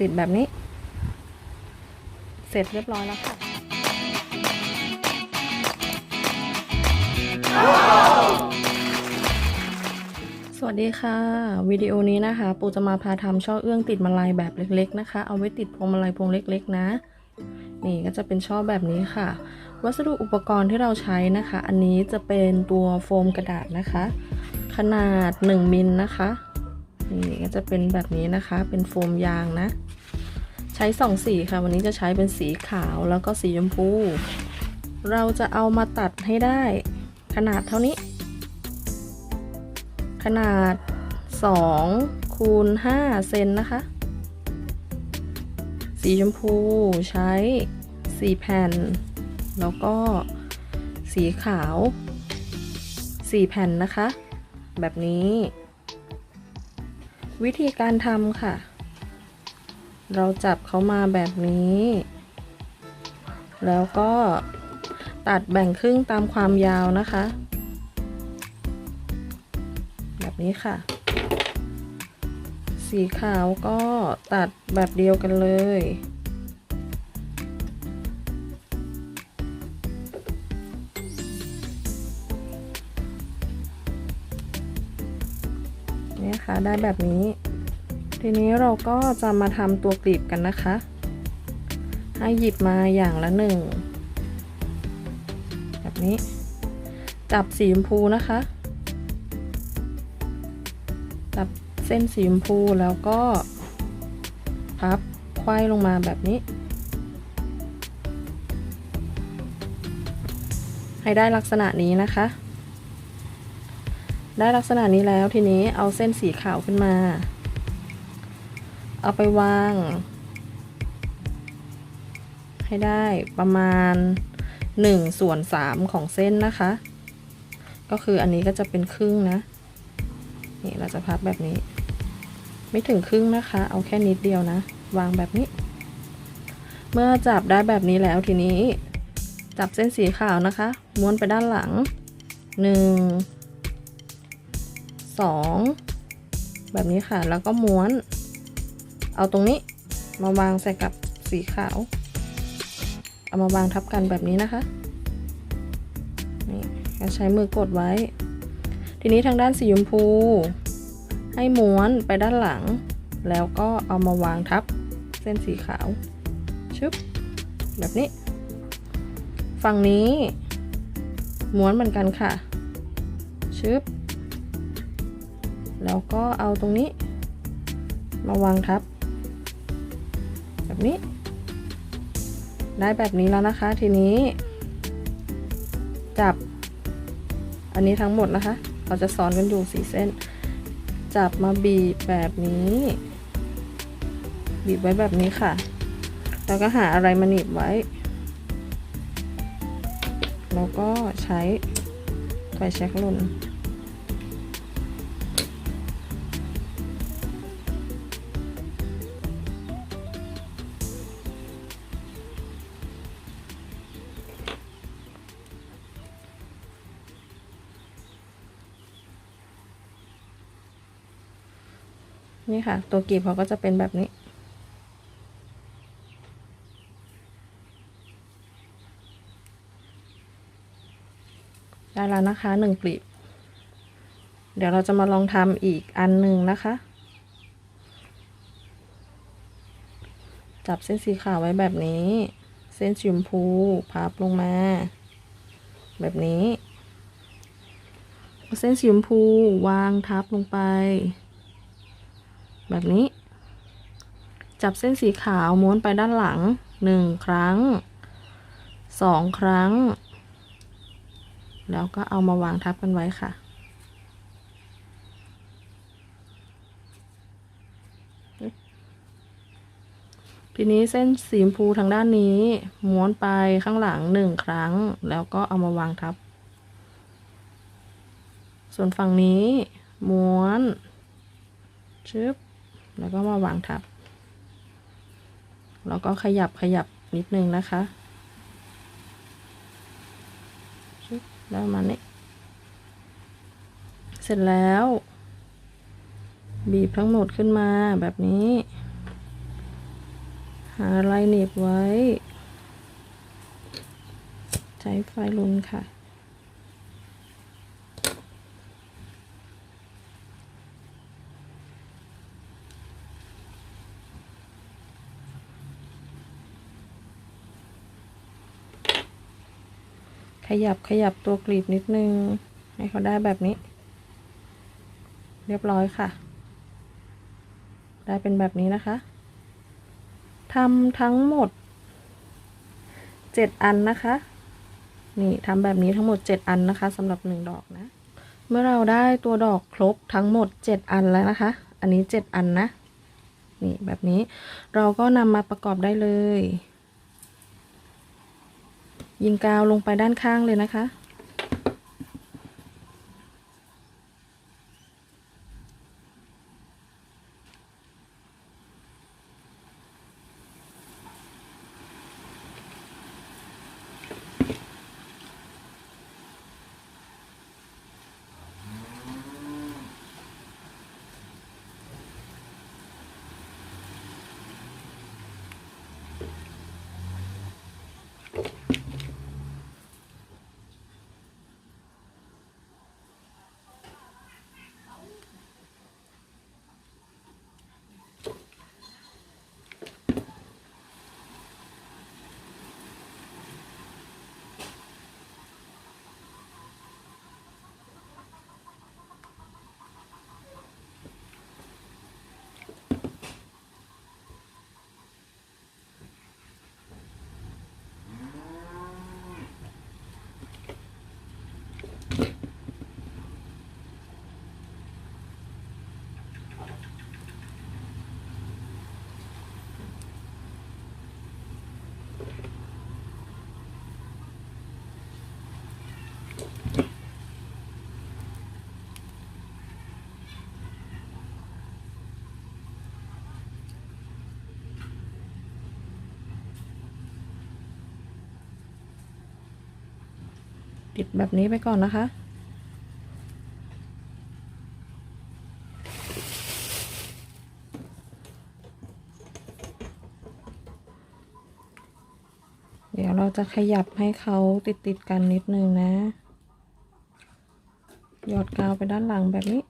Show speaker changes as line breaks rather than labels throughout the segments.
ติดแบบนี้ เสร็จเรียบร้อยแล้วค่ะสวัสดีค่ะ วิดีโอนี้นะคะ ปูจะมาพาทำช่อเอื้องติดมาลัยแบบเล็ก ๆ นะคะ เอาไว้ติดพวงมาลัยพวงเล็ก ๆ นะ นี่ก็จะเป็นช่อแบบนี้ค่ะ วัสดุอุปกรณ์ที่เราใช้นะคะ อันนี้จะเป็นตัวโฟมกระดาษนะคะ ขนาด 1มิลนะคะ นี่ก็จะเป็นแบบนี้นะคะ เป็นโฟมยางนะ ใช้สองสีค่ะ วันนี้จะใช้เป็นสีขาวแล้วก็สีชมพู เราจะเอามาตัดให้ได้ ขนาดเท่านี้ ขนาด2คูณ5เซนนะคะ สีชมพูใช้ 4 แผ่น แล้วก็สีขาว 4 แผ่นนะคะ แบบนี้ วิธีการทำค่ะ เราจับเขามาแบบนี้ แล้วก็ตัดแบ่งครึ่งตามความยาวนะคะ แบบนี้ค่ะ สีขาวก็ตัดแบบเดียวกันเลย นี่ค่ะได้แบบนี้ ทีนี้เราก็จะมาทำตัวกลีบกันนะคะ ให้หยิบมาอย่างละหนึ่งแบบนี้ จับสีชมพูนะคะ จับเส้นสีชมพูแล้วก็พับไขว้ลงมาแบบนี้ ให้ได้ลักษณะนี้นะคะ ได้ลักษณะนี้แล้วทีนี้เอาเส้นสีขาวขึ้นมา เอาไปวาง ให้ได้ประมาณ1ส่วน3ของเส้นนะคะ ก็คืออันนี้ก็จะเป็นครึ่งนะ นี่เราจะพับแบบนี้ ไม่ถึงครึ่งนะคะ เอาแค่นิดเดียวนะ วางแบบนี้ เมื่อจับได้แบบนี้แล้วทีนี้ จับเส้นสีขาวนะคะ ม้วนไปด้านหลัง 1 2 แบบนี้ค่ะ แล้วก็ม้วน เอาตรงนี้มาวางใส่กับสีขาว เอามาวางทับกันแบบนี้นะคะนี่ก็ใช้มือกดไว้ ทีนี้ทางด้านสีชมพู ให้ม้วนไปด้านหลัง แล้วก็เอามาวางทับเส้นสีขาว ชึบ แบบนี้ ฝั่งนี้ ม้วนเหมือนกันค่ะ ชึบ แล้วก็เอาตรงนี้ มาวางทับ แบบนี้ ได้แบบนี้แล้วนะคะ ทีนี้ จับ อันนี้ทั้งหมดนะคะ เราจะซ้อนกันอยู่สี่เส้น จับมาบีบแบบนี้ บีบไว้แบบนี้ค่ะ แล้วก็หาอะไรมาหนีบไว้ แล้วก็ใช้ไฟแช็กลน นี่ค่ะ ตัวกลีบเขาก็จะเป็นแบบนี้ ได้แล้วนะคะหนึ่งกลีบ เดี๋ยวเราจะมาลองทำอีกอันหนึ่งนะคะ จับเส้นสีขาวไว้แบบนี้ เส้นสีชมพูพับลงมา แบบนี้เอาเส้นสีชมพูวางทับลงไป แบบนี้ จับเส้นสีขาวม้วนไปด้านหลังหนึ่งครั้งสองครั้ง แล้วก็เอามาวางทับกันไว้ค่ะ ทีนี้เส้นสีชมพูทางด้านนี้ ม้วนไปข้างหลังหนึ่งครั้ง แล้วก็เอามาวางทับ ส่วนฝั่งนี้ ม้วนชึบ แล้วก็มาวางทับ แล้วก็ขยับขยับนิดนึงนะคะแล้วมานี้ เสร็จแล้ว บีบทั้งหมดขึ้นมาแบบนี้ หาอะไรหนีบไว้ ใช้ไฟลุนค่ะ ยับขยับตัวกลีบนิดนึง ให้เขาได้แบบนี้ เรียบร้อยค่ะ ได้เป็นแบบนี้นะคะทำทั้งหมดเจ็ดอันนะคะ นี่ทำแบบนี้ทั้งหมดเจ็ดอันนะคะสำหรับหนึ่งดอกนะ เมื่อเราได้ตัวดอกครบทั้งหมดเจ็ดอันแล้วนะคะ อันนี้เจ็ดอันนะ นี่แบบนี้ เราก็นำมาประกอบได้เลย ยิงกาวลงไปด้านข้างเลยนะคะ ติดแบบนี้ไปก่อนนะคะ เดี๋ยวเราจะขยับให้เขาติดติดกันนิดนึงนะ หยอดกาวไปด้านหลังแบบนี้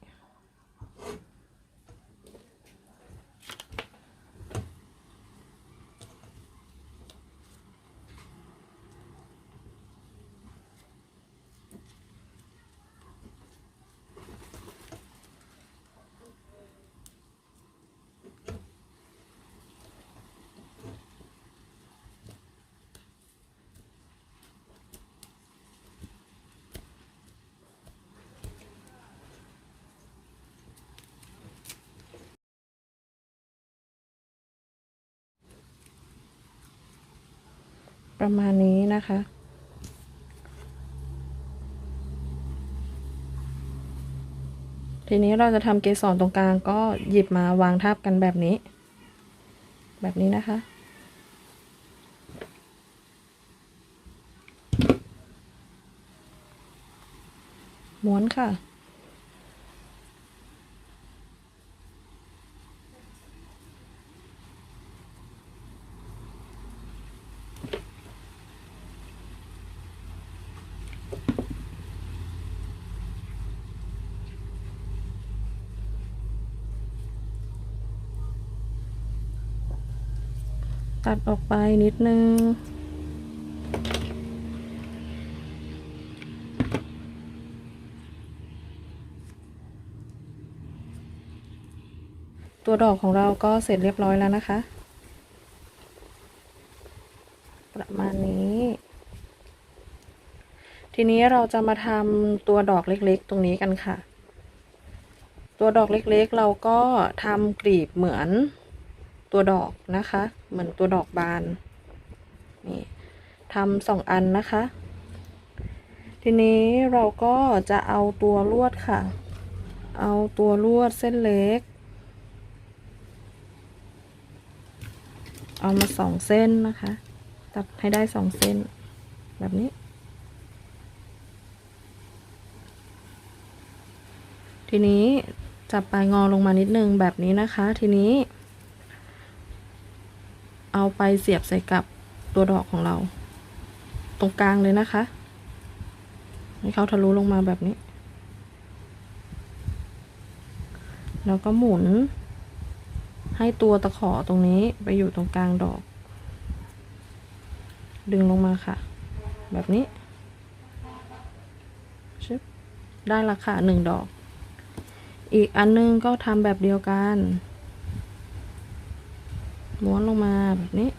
ประมาณนี้นะคะทีนี้เราจะทำเกสรตรงกลางก็หยิบมาวางทับกันแบบนี้ แบบนี้นะคะ ม้วนค่ะ ตัดออกไปนิดนึง ตัวดอกของเราก็เสร็จเรียบร้อยแล้วนะคะ ประมาณนี้ ทีนี้เราจะมาทำตัวดอกเล็กๆ ตรงนี้กันค่ะ ตัวดอกเล็กๆ เราก็ทำกลีบเหมือน ตัวดอกนะคะ เหมือนตัวดอกบานนี่ทำสองอันนะคะ ทีนี้เราก็จะเอาตัวลวดค่ะ เอาตัวลวดเส้นเล็ก เอามาสองเส้นนะคะ ตัดให้ได้สองเส้นแบบนี้ ทีนี้จับปลายงอลงมานิดนึงแบบนี้นะคะ ทีนี้ เอาไปเสียบใส่กับตัวดอกของเรา ตรงกลางเลยนะคะ ให้เขาทะลุลงมาแบบนี้ แล้วก็หมุน ให้ตัวตะขอตรงนี้ไปอยู่ตรงกลางดอก ดึงลงมาค่ะ แบบนี้ชึบได้ละค่ะหนึ่งดอก อีกอันนึงก็ทำแบบเดียวกัน ม้วนลงมาแบบนี้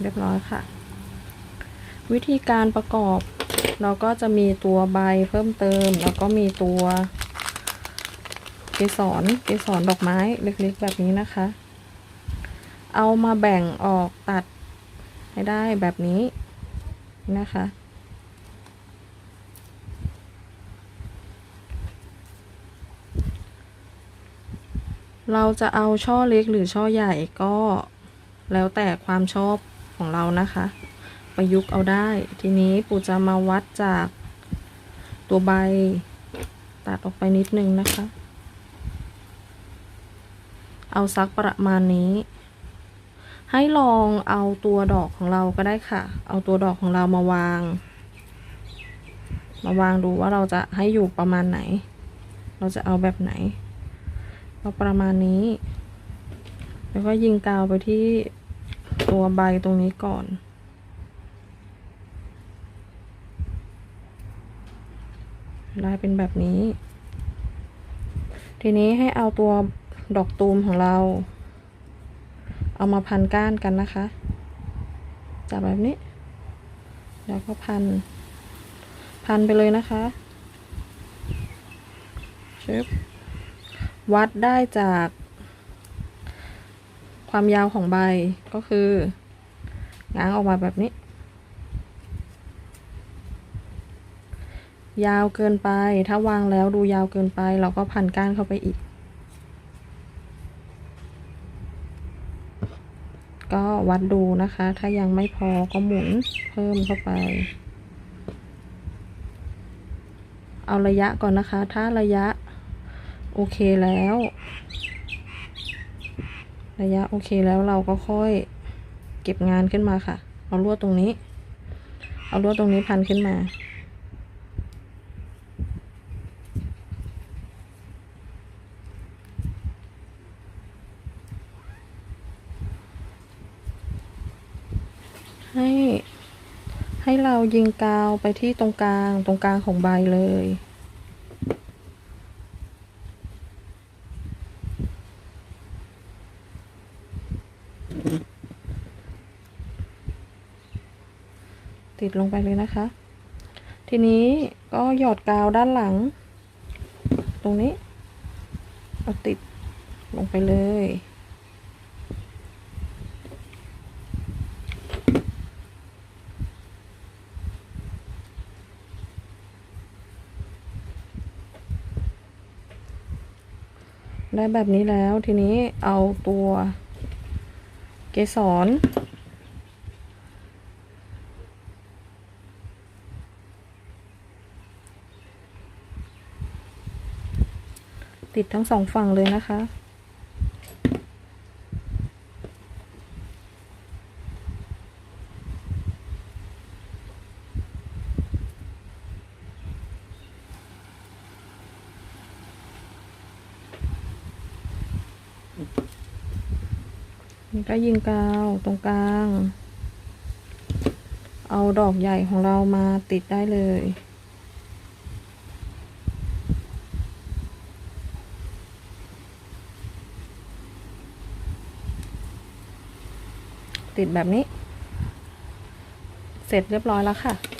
เรียบร้อยค่ะ วิธีการประกอบเราก็จะมีตัวใบเพิ่มเติม แล้วก็มีตัวเกสรเกสรดอกไม้เล็กๆแบบนี้นะคะ เอามาแบ่งออกตัด ให้ได้แบบนี้นะคะ เราจะเอาช่อเล็กหรือช่อใหญ่ก็แล้วแต่ความชอบของเรานะคะ ประยุกต์เอาได้ ทีนี้ปู่จะมาวัดจากตัวใบตัดออกไปนิดนึงนะคะ เอาซักประมาณนี้ ให้ลองเอาตัวดอกของเราก็ได้ค่ะ เอาตัวดอกของเรามาวาง มาวางดูว่าเราจะให้อยู่ประมาณไหน เราจะเอาแบบไหนเอาประมาณนี้ แล้วก็ยิงกาวไปที่ตัวใบตรงนี้ก่อนได้เป็นแบบนี้ ทีนี้ให้เอาตัวดอกตูมของเรา เอามาพันก้านกันนะคะ จับแบบนี้ แล้วก็พัน พันไปเลยนะคะชึบวัดได้จากความยาวของใบก็คือ ง้างออกมาแบบนี้ ยาวเกินไป ถ้าวางแล้วดูยาวเกินไป เราก็พันก้านเข้าไปอีก ก็วัดดูนะคะ ถ้ายังไม่พอก็หมุนเพิ่มเข้าไป เอาระยะก่อนนะคะ ถ้าระยะโอเคแล้ว ระยะโอเคแล้วเราก็ค่อยเก็บงานขึ้นมาค่ะ เอาลวดตรงนี้ เอาลวดตรงนี้พันขึ้นมา ให้ ให้เรายิงกาวไปที่ตรงกลางตรงกลางของใบเลย ติดลงไปเลยนะคะ ทีนี้ก็หยอดกาวด้านหลัง ตรงนี้เอาติดลงไปเลย ได้แบบนี้แล้ว ทีนี้เอาตัวเกสรติดทั้งสองฝั่งเลยนะคะ ก็ยิงกาวตรงกลาง เอาดอกใหญ่ของเรามาติดได้เลยติดแบบนี้ เสร็จเรียบร้อยแล้วค่ะ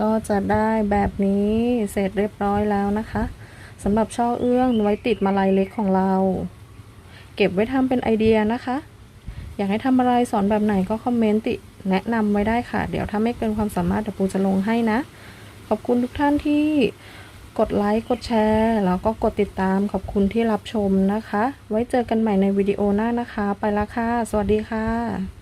ก็จะได้แบบนี้เสร็จเรียบร้อยแล้วนะคะสำหรับช่อเอื้องไว้ติดมาลายเล็กของเรา เก็บไว้ทำเป็นไอเดียนะคะ อยากให้ทำอะไรสอนแบบไหนก็คอมเมนต์ติแนะนำไว้ได้ค่ะ เดี๋ยวถ้าไม่เกินความสามารถเดี๋ยวปูจะลงให้นะ ขอบคุณทุกท่านที่กดไลค์กดแชร์แล้วก็กดติดตามขอบคุณที่รับชมนะคะ ไว้เจอกันใหม่ในวิดีโอหน้านะคะ ไปละค่ะ สวัสดีค่ะ